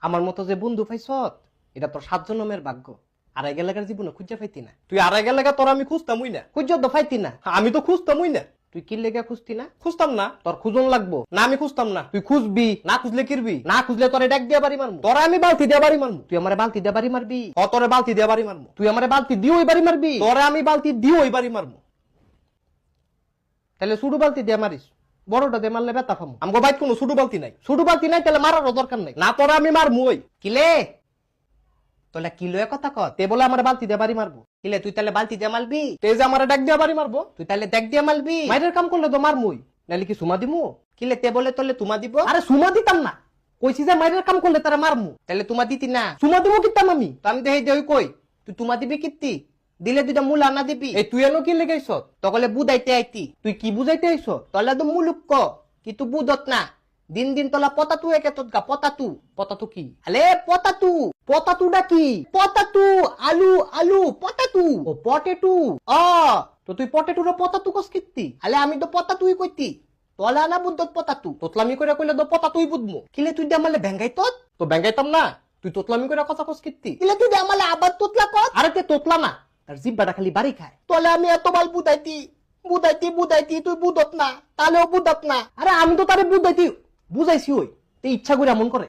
আমার মতো যে বন্ধু পাইছত এটা তোর সাত জন্মের ভাগ্য। আড়াই গেলাকার জীবনে খুঁজে পাইতি না। তুই আড়াই গেলাকা তোর আমি খুঁজতামই না। খুঁজ তো পাইতি না। আমি তো খুঁজতামই না। তুই কি লেগে খুঁজতি না? খুঁজতাম না। তোর খুঁজন লাগবো। না আমি খুঁজতাম না। তুই খুঁজবি না খুঁজলে কিরবি? না খুঁজলে তোরে ডাক দিয়া বাড়ি মারমু। তোরা আমি বালতি দিয়া বাড়ি মারমু। তুই আমারে বালতি দিয়া বাড়ি মারবি? ও তোরে বালতি দিয়া বাড়ি মারমু। তুই আমারে বালতি দিও ওই বাড়ি মারবি? তোরে আমি বালতি দিও ওই বাড়ি মারমু। তাহলে সুডু বালতি দিয়ে মারিস। বড়টা দিয়ে মারলে ব্যথা পামু। আমগো বাইক কোনো সুডু বালতি নাই। সুডু বালতি নাই তাহলে মারারও দরকার নাই। না তোরা আমি মারমু ওই কিলে? তোলা কিলো কথা কত তে বলে আমার বালতি দিয়ে বাড়ি মারবো। কিলে, তুই তাহলে বালতি দিয়ে মারবি? তে যে আমার ডাক দিয়ে বাড়ি মারবো? তুই তাহলে দেখ দিয়ে মারবি? মাইরের কাম করলে তো মারমুই। নাহলে কি সুমা দিমু? কিলে, তে বলে তোলে তুমা দিব? আরে সুমা দিতাম না। কইছি যে মাইরের কাম করলে তারা মারমু। তাহলে তুমা দিতি না। সুমা দিমু কিতাম আমি? তো আমি দেই দেই কই? তুই তুমা দিবি কিত্তি? দিলে দুইটা মূল আনা দিবি। এই তুই এনো কি লেগাইছ তকলে বুঝাইতে আইতি। তুই কি বুঝাইতে আইছ? তলে তো মুলুক ক কি তুই বুঝত না। দিন দিন তোলা পতাতু একে তোর গা পতা পতাতু। পতাতু কি? আলে পতাতু। পতাতুটা কি? পতাতু আলু আলু পতাতু। ও পটেটু। অ। তো তুই পটেটুর পতাতু কস কিত্তি? আলে আমি তো পতাতুই কইতি। তলা না বুদ্ধত পতাতু। তোতলামি করে কইলে তো পতাতুই বুঝমু কিলে তুই আমালে ভেঙ্গাই তত তো ভেঙ্গাইতাম না। তুই তোতলামি করে কথা কস কিত্তি। কিলে তুই আমালে আবার তোতলা কত আরে তে তোতলা না। তার জিব্বাটা খালি বাড়ি খায়। তাহলে আমি এত বাল বুদাইতি বুদাইতি বুদাইতি তুই বুদত না, তাহলেও বুদত না। আরে আমি তো তারে বুদাইতি বুঝাইছি ওই, তে ইচ্ছা করে এমন করে।